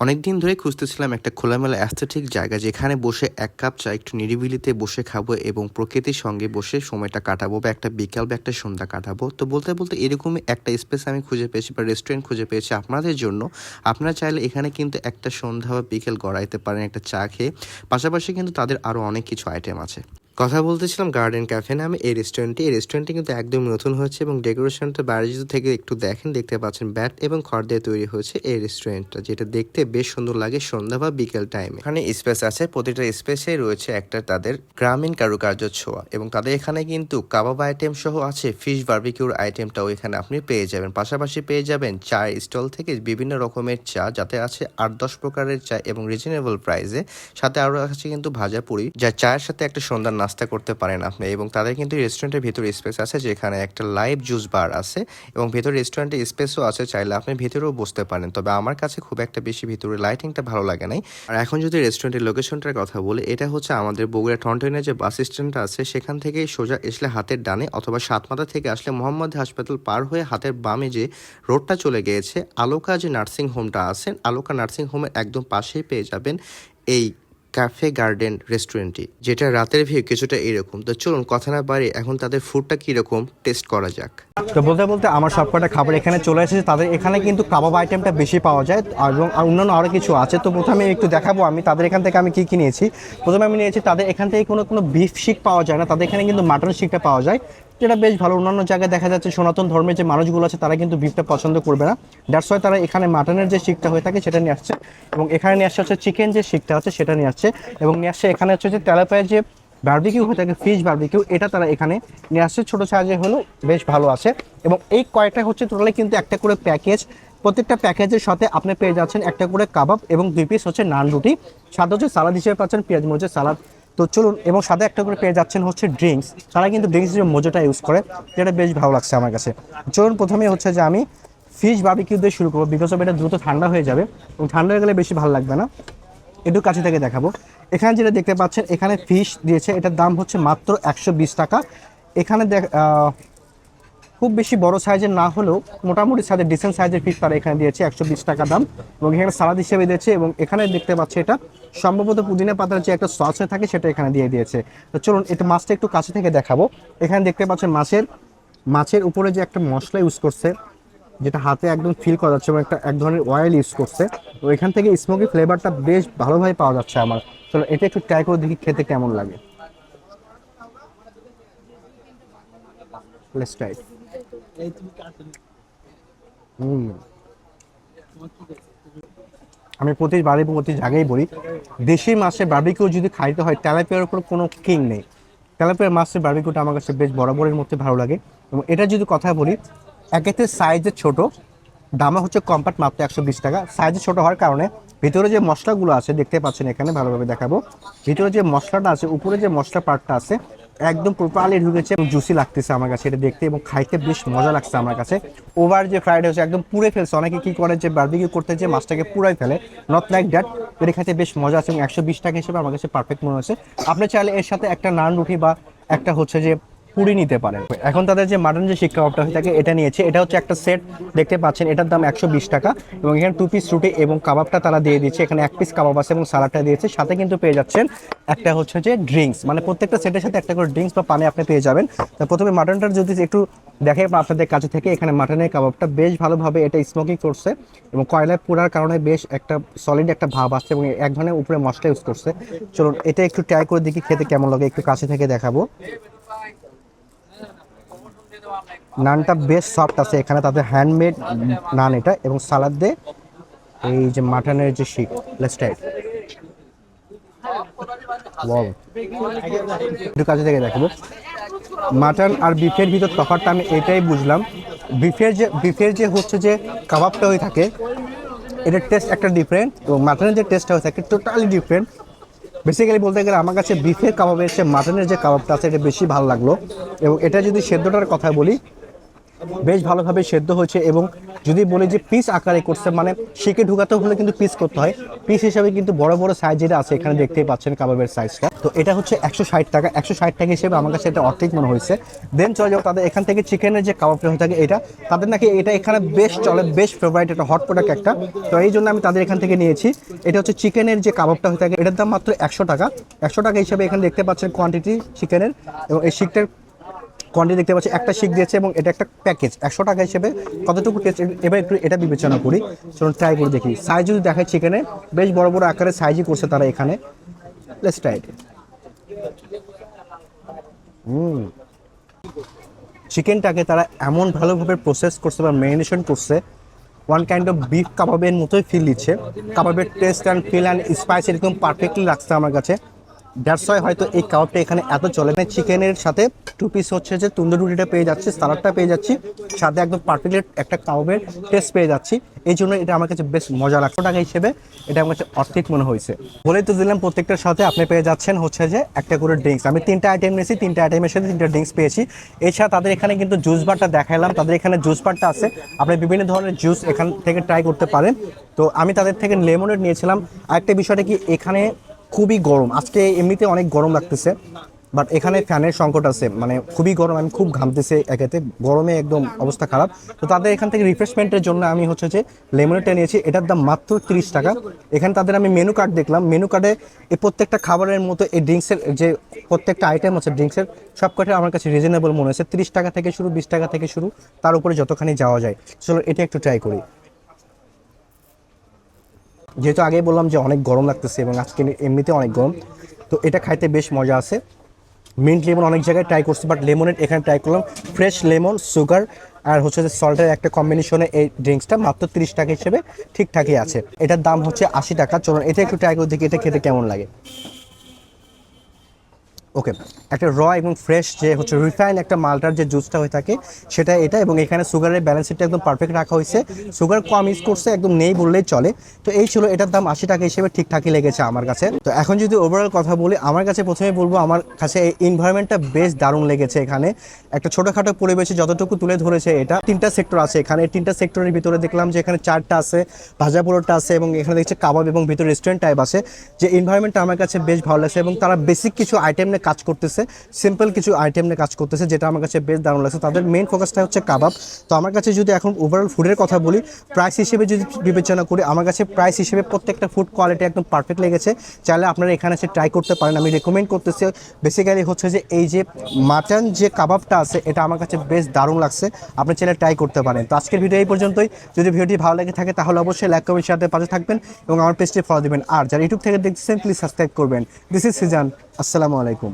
অনেকদিন ধরে খুঁজতেছিলাম একটা খোলামেলা অ্যাস্থেটিক জায়গা যেখানে বসে এক কাপ চা একটু নিরিবিলিতে বসে খাব এবং প্রকৃতির সঙ্গে বসে সময়টা কাটাবো বা একটা বিকাল বা একটা সন্ধ্যা কাটাবো। তো বলতে বলতে এরকমই একটা স্পেস আমি খুঁজে পেয়েছি বা রেস্টুরেন্ট খুঁজে পেয়েছি আপনাদের জন্য। আপনারা চাইলে এখানে কিন্তু একটা সন্ধ্যা বা বিকেল গড়াইতে পারেন একটা চা খেয়ে। পাশাপাশি কিন্তু তাদের আরও অনেক কিছু আইটেম আছে। কথা বলতেছিলাম গার্ডেন ক্যাফে নামে, এই রেস্টুরেন্টটি এই রেস্টুরেন্টটি কিন্তু একদম নতুন হয়েছে এবং ডেকোরেশনটা বাইরে থেকে একটু দেখেন, দেখতে পাচ্ছেন ব্যাট এবং খড় দিয়ে তৈরি হয়েছে এই রেস্টুরেন্টটা যেটা দেখতে বেশ সুন্দর লাগে সন্ধ্যা বা বিকেল টাইমে এখানে স্পেস আছে, প্রতিটা স্পেসে রয়েছে একটা তাদের গ্রামীণ কারুকার্য ছোঁয়া এবং তাদের এখানে কিন্তু কাবাব আইটেম সহ আছে ফিশ বার্বিকিউর আইটেমটাও এখানে আপনি পেয়ে যাবেন। পাশাপাশি পেয়ে যাবেন চায়ের স্টল থেকে বিভিন্ন রকমের চা, যাতে আছে আট দশ প্রকারের চা এবং রিজনেবল প্রাইসে সাথে আরও আছে কিন্তু ভাজা পুরি যা চায়ের সাথে একটা সন্ধ্যার নাস্তা করতে পারেন আপনি। এবং তাদের কিন্তু রেস্টুরেন্টের ভিতরে স্পেস আছে যেখানে একটা লাইভ জুস বার আছে এবং ভেতরে রেস্টুরেন্টে স্পেসও আছে, চাইলে আপনি ভেতরেও বসতে পারেন। তবে আমার কাছে খুব একটা বেশি ভিতরে লাইটিংটা ভালো লাগে নাই। আর এখন যদি রেস্টুরেন্টের লোকেশনটার কথা বলি, এটা হচ্ছে আমাদের বগুড়া টন্টনের যে বাস স্ট্যান্ডটা আছে, সেখান থেকে সোজা আসলে হাতের ডানে অথবা সাতমাথা থেকে আসলে মোহাম্মদ হাসপাতাল পার হয়ে হাতের বামে যে রোডটা চলে গিয়েছে, আলোকা যে নার্সিং হোমটা আছে, আলোকা নার্সিং হোমের একদম পাশেই পেয়ে যাবেন এই ক্যাফে গার্ডেন রেস্টুরেন্টটি যেটা রাতের ভিউ কিছুটা এরকম। তো চলুন কথা না বাড়ি এখন তাদের ফুডটা কীরকম টেস্ট করা যাক। তো বলতে বলতে আমার সবকটা খাবার এখানে চলে এসেছে। তাদের এখানে কিন্তু কাবাব আইটেমটা বেশি পাওয়া যায় এবং অন্যান্য আরও কিছু আছে। তো প্রথমে একটু দেখাবো আমি তাদের এখান থেকে আমি কী কী নিয়েছি। প্রথমে আমি নিয়েছি তাদের এখান থেকে কোনো কোনো বিফ শিক পাওয়া যায় না। তাদের এখানে কিন্তু মাটন শিকটা পাওয়া যায়। যেটা বেশ ভালো। অন্যান্য জায়গায় দেখা যাচ্ছে সনাতন ধর্মের যে মানুষগুলো আছে, তারা কিন্তু বিফটা পছন্দ করবে না। দ্যাটস ওয়াই তারা এখানে মাটনের যে শিকটা হয়ে থাকে, সেটা নিয়ে আসছে। এবং এখানে নিয়ে আসছে হচ্ছে চিকেন যে শিকটা আছে, সেটা নিয়ে আসছে। এবং নিয়ে আসছে এখানে হচ্ছে যে তেলাপায়ের যে বারবিকিউ হয়ে থাকে ফিশ বারবিকিউ এটা তারা এখানে নিয়ে আসছে। ছোটো সাইজে হলো, বেশ ভালো আছে। এবং এই কয়টা হচ্ছে টোটালি কিন্তু একটা করে প্যাকেজ প্রত্যেকটা প্যাকেজের সাথে আপনি পেয়ে যাচ্ছেন একটা করে কাবাব এবং দুই পিস হচ্ছে নান রুটি। সাথে হচ্ছে সালাদ হিসেবে পাচ্ছেন, পেঁয়াজ, মরিচের সালাদ তো চলুন, এবং সাথে একটা করে পেয়ে যাচ্ছেন হচ্ছে ড্রিঙ্কস তারা কিন্তু ড্রিঙ্কস যে মোজোটা ইউজ করে, যেটা বেশ ভালো লাগছে আমার কাছে। চলুন প্রথমে হচ্ছে যে আমি ফিশ বাবিকিউ দিয়ে শুরু করব বিকজ অফ এটা দ্রুত ঠান্ডা হয়ে যাবে, এবং ঠান্ডা হয়ে গেলে বেশি ভালো লাগবে না। একটু কাছে থেকে দেখাবো। এখানে যেটা দেখতে পাচ্ছেন, এখানে ফিশ দিয়েছে, এটার দাম হচ্ছে মাত্র একশো বিশ টাকা। এখানে দেখ খুব বেশি বড় সাইজের না হলেও মোটামুটি সাইজের ডিসেন্ট সাইজের পিস তারা এখানে দিয়েছে, একশো বিশ টাকা দাম। এবং এখানে সালাদ হিসেবে দিয়েছে এবং এখানে দেখতে পাচ্ছি এটা সম্ভবত পুদিনা পাতার যে একটা সস হয়ে থাকে সেটা এখানে দিয়ে দিয়েছে। তো চলুন এটা মাছটা একটু কাছে থেকে দেখাবো। এখানে দেখতে পাচ্ছেন মাছের মাছের উপরে যে একটা মশলা ইউজ করছে, যেটা হাতে একদম ফিল করা যাচ্ছে এবং একটা এক ধরনের অয়েল ইউজ করছে, তো এখান থেকে স্মোকি ফ্লেভারটা বেশ ভালোভাবে পাওয়া যাচ্ছে আমার। চলো এটা একটু ট্রাই করে দেখি খেতে কেমন লাগে। Let's try it. হুম। আমি প্রতি বাড়ি প্রতি জায়গায় বলি দেশি মাছের বার্বিকিউ যদি খাইতে হয় তেলাপিয়ার উপর কোনো কিং নেই। তেলাপিয়ার মাছের বার্বিকিউটা আমার কাছে বেশ বরাবরের মধ্যে ভালো লাগে। এবং এটা যদি কথা বলি একেতে সাইজে ছোট দামে হচ্ছে কম্পাক্ট মাত্র একশো বিশ টাকা। সাইজে ছোট হওয়ার কারণে ভিতরে যে মশলাগুলো আছে দেখতে পাচ্ছেন এখানে ভালোভাবে দেখাবো। ভিতরে যে মশলাটা আছে উপরে যে মশলা পার্টটা আছে একদম প্রপারলি ঢুকেছে এবং জুসি লাগতেছে আমার কাছে, এটা দেখতে এবং খাইতে বেশ মজা লাগছে আমার কাছে। ওভার যে ফ্রাইড হয়েছে একদম পুরে ফেলছে, অনেকে কী করে যে বার্বিকিউ করতে যে মাছটাকে পুরাই ফেলে নট লাইক দ্যাট এটা খাইতে বেশ মজা আছে এবং একশো বিশ টাকা হিসেবে আমার কাছে পারফেক্ট মনে হচ্ছে। আপনি চাইলে এর সাথে একটা নান রুটি বা একটা হচ্ছে যে পুরি নিতে পারেন। এখন তাদের যে মাটন যে শিক কাবাবটা হয়ে থাকে, এটা নিয়েছে। এটা হচ্ছে একটা সেট দেখতে পাচ্ছেন, এটার দাম একশো বিশ টাকা এবং এখানে টু পিস রুটি এবং কাবাবটা তারা দিয়ে দিচ্ছে। এখানে এক পিস কাবাব আছে এবং সালাডটা দিয়েছে। সাথে কিন্তু পেয়ে যাচ্ছেন একটা হচ্ছে যে ড্রিঙ্কস মানে প্রত্যেকটা সেটের সাথে একটা করে ড্রিঙ্কস বা পানি আপনি পেয়ে যাবেন। তো প্রথমে মাটনটা যদি একটু দেখে আপনাদের কাছে থেকে, এখানে মাটনের কাবাবটা বেশ ভালোভাবে এটা স্মোকিং করছে এবং কয়লায় পোড়ার কারণে বেশ একটা সলিড একটা ভাব আসছে এবং এক ধরনের উপরে মশলা ইউজ করছে। চলুন, এটা একটু ট্রাই করে দেখি খেতে কেমন লাগে, একটু কাছে থেকে দেখাবো। নানটা বেশ সফট আছে। এখানে তাদের হ্যান্ডমেড নান এটা এবং সালাদ দিয়ে এই যে মাটনের যে শিক লেটস ট্রাই একটু কাছে থেকে দেখাবো। মাটন আর বিফের ভিতর তফাৎটা আমি এটাই বুঝলাম। বিফের যে বিফের যে হচ্ছে যে কাবাবটা হয়ে থাকে এটার টেস্ট একটা ডিফারেন্ট এবং মাটনের যে টেস্টটা হয়ে থাকে টোটালি ডিফারেন্ট বেসিক্যালি বলতে গেলে আমার কাছে বিফের কাবাবের চেয়ে মাটনের যে কাবাবটা আছে, এটা বেশি ভালো লাগল। এবং এটা যদি সেদ্ধটার কথা বলি বেশ ভালোভাবে সেদ্ধ হয়েছে এবং যদি বলি যে পিস আকারে করছে মানে শিকে ঢুকাতে হলে কিন্তু পিস করতে হয়। পিস হিসাবে কিন্তু বড় বড় সাইজ যেটা আছে, এখানে দেখতেই পাচ্ছেন কাবাবের সাইজটা তো এটা হচ্ছে একশো ষাট টাকা। একশো ষাট টাকা হিসেবে আমার কাছে এটা অর্ধেক মনে হয়েছে। দেন চলে যাও তাদের এখান থেকে চিকেনের যে কাবাবটা হয়ে থাকে এটা। তাদের নাকি এটা এখানে বেশ চলে, বেশ ফেভারিট একটা হট প্রোডাক্ট একটা। তো এই জন্য আমি তাদের এখান থেকে নিয়েছি। এটা হচ্ছে চিকেনের যে কাবাবটা হয়ে থাকে, এটার দাম মাত্র একশো টাকা। একশো টাকা হিসেবে এখানে দেখতে পাচ্ছেন কোয়ান্টিটি চিকেনের। এবং এই শিকটার কোয়ান্টিটি দেখতে পাচ্ছি, একটা শিক দিয়েছে এবং এটা একটা প্যাকেজ একশো টাকা হিসেবে কতটুকু টেস্ট এবার একটু এটা বিবেচনা করি, চলুন ট্রাই করে দেখি। সাইজ যদি দেখায় চিকেনে বেশ বড় বড় আকারে সাইজই করছে তারা এখানে। লেটস ট্রাই চিকেনটাকে তারা এমন ভালোভাবে প্রসেস করছে বা ম্যারিনেশন করছে ওয়ান কাইন্ড অফ বিফ কাবাবের মতোই ফিল দিচ্ছে। কাবাবের taste and feel and spice এরকম পারফেক্টলি লাগছে আমার কাছে। দ্যাটস ওয়াই হয়তো এই কাবাবটা এখানে এত চলে। না চিকেনের সাথে টু পিস হচ্ছে যে তুন্দুর রুটিটা পেয়ে যাচ্ছি, সালাডটা পেয়ে যাচ্ছি, সাথে একদম পারফেক্টলি একটা কাবাবের টেস্ট পেয়ে যাচ্ছি। এই জন্য এটা আমার কাছে বেশ মজা লাগছে। টাকা হিসেবে এটা আমার কাছে অর্থিক মনে হয়েছে। বলেই তো দিলাম প্রত্যেকটার সাথে আপনি পেয়ে যাচ্ছেন হচ্ছে যে একটা করে ড্রিঙ্কস আমি তিনটা আইটেম নিয়েছি, তিনটা আইটেমের সাথে তিনটা ড্রিঙ্কস পেয়েছি। এছাড়া তাদের এখানে কিন্তু জুস বারটা দেখাইলাম। তাদের এখানে জুস বারটা আছে। আপনি বিভিন্ন ধরনের জুস এখান থেকে ট্রাই করতে পারেন। তো আমি তাদের থেকে লেমনেড নিয়েছিলাম। আরেকটা বিষয়টা কি, এখানে খুবই গরম। আজকে এমনিতে অনেক গরম লাগতেছে বাট এখানে ফ্যানের সংকট আছে। মানে খুবই গরম, আমি খুব ঘামতেছে একেতে। গরমে একদম অবস্থা খারাপ। তো তাদের এখান থেকে রিফ্রেশমেন্টের জন্য আমি হচ্ছে যে লেমনেটটা নিয়েছি। এটার দাম মাত্র তিরিশ টাকা। এখানে তাদের আমি মেনু কার্ড দেখলাম। মেনু কার্ডে এই প্রত্যেকটা খাবারের মতো এই ড্রিঙ্কসের যে প্রত্যেকটা আইটেম আছে ড্রিঙ্কসের সব কটা আমার কাছে রিজনেবল মনে হয়েছে। তিরিশ টাকা থেকে শুরু, বিশ টাকা থেকে শুরু, তার উপরে যতখানি যাওয়া যায়। চলো এটা একটু ট্রাই করি। যেহেতু আগেই বললাম যে অনেক গরম লাগতেছে এবং আজকে এমনিতে অনেক গরম, তো এটা খাইতে বেশ মজা আছে। মিন্ট লেমন অনেক জায়গায় ট্রাই করছি বাট লেমনের এখানে ট্রাই করলাম। ফ্রেশ লেমন সুগার আর হচ্ছে যে সল্টের একটা কম্বিনেশনে এই ড্রিঙ্কসটা মাত্র তিরিশ টাকা হিসেবে ঠিকঠাকই আছে। এটার দাম হচ্ছে আশি টাকা। চলুন, এটা একটু ট্রাই করে দেখি, এটা খেতে কেমন লাগে? ওকে, একটা র এবং ফ্রেশ যে হচ্ছে রিফাইন একটা মালটার যে জুসটা হয়ে থাকে, সেটা এটা এবং এখানে সুগারের ব্যালেন্সটা একদম পারফেক্ট রাখা হয়েছে। সুগার কম ইউজ করছে, একদম নেই বললেই চলে। তো এই ছিল এটার দাম আশি টাকা হিসেবে ঠিকঠাকই লেগেছে আমার কাছে। তো এখন যদি ওভারঅল কথা বলি, আমার কাছে প্রথমে বলব, আমার কাছে এই এনভায়রনমেন্টটা বেশ দারুণ লেগেছে এখানে। একটা ছোটোখাটো পরিবেশে যতটুকু তুলে ধরেছে এটা, তিনটা সেক্টর আছে এখানে। তিনটা সেক্টরের ভিতরে দেখলাম যে এখানে চারটা আছে, ভাজা পোড়োটা আছে এবং এখানে দেখছে কাবাব এবং ভিতরে রেস্টুরেন্ট টাইপ আছে। যে এনভায়রনমেন্টটা আমার কাছে বেশ ভালো লাগছে এবং তারা বেসিক কিছু আইটেম নিয়ে কাজ করতেছে সিম্পল কিছু আইটেম নিয়ে কাজ করতেছে, যেটা আমার কাছে বেশ দারুণ লাগছে। তাদের মেন ফোকাসটা হচ্ছে কাবাব। তো আমার কাছে যদি এখন ওভারঅল ফুডের কথা বলি প্রাইস হিসেবে যদি বিবেচনা করি, আমার কাছে প্রাইস হিসেবে প্রত্যেকটা ফুড কোয়ালিটি একদম পারফেক্ট লেগেছে। চাইলে আপনারা এখানে এসে ট্রাই করতে পারেন। আমি রেকমেন্ড করতেছি বেসিক্যালি হচ্ছে যে এই যে মাটন যে কাবাবটা আছে, এটা আমার কাছে বেশ দারুণ লাগছে। আপনি চাইলে ট্রাই করতে পারেন। তো আজকের ভিডিও এই পর্যন্তই। যদি ভিডিওটি ভালো লেগে থাকে, তাহলে অবশ্যই লাইক কমেন্ট শেয়ারতে পাশে থাকবেন এবং আমার পেজটি ফলো দিবেন। আর যারা ইউটিউব থেকে দেখছেন প্লিজ সাবস্ক্রাইব করবেন। দিস ইজ সিজান আসসালামু আলাইকুম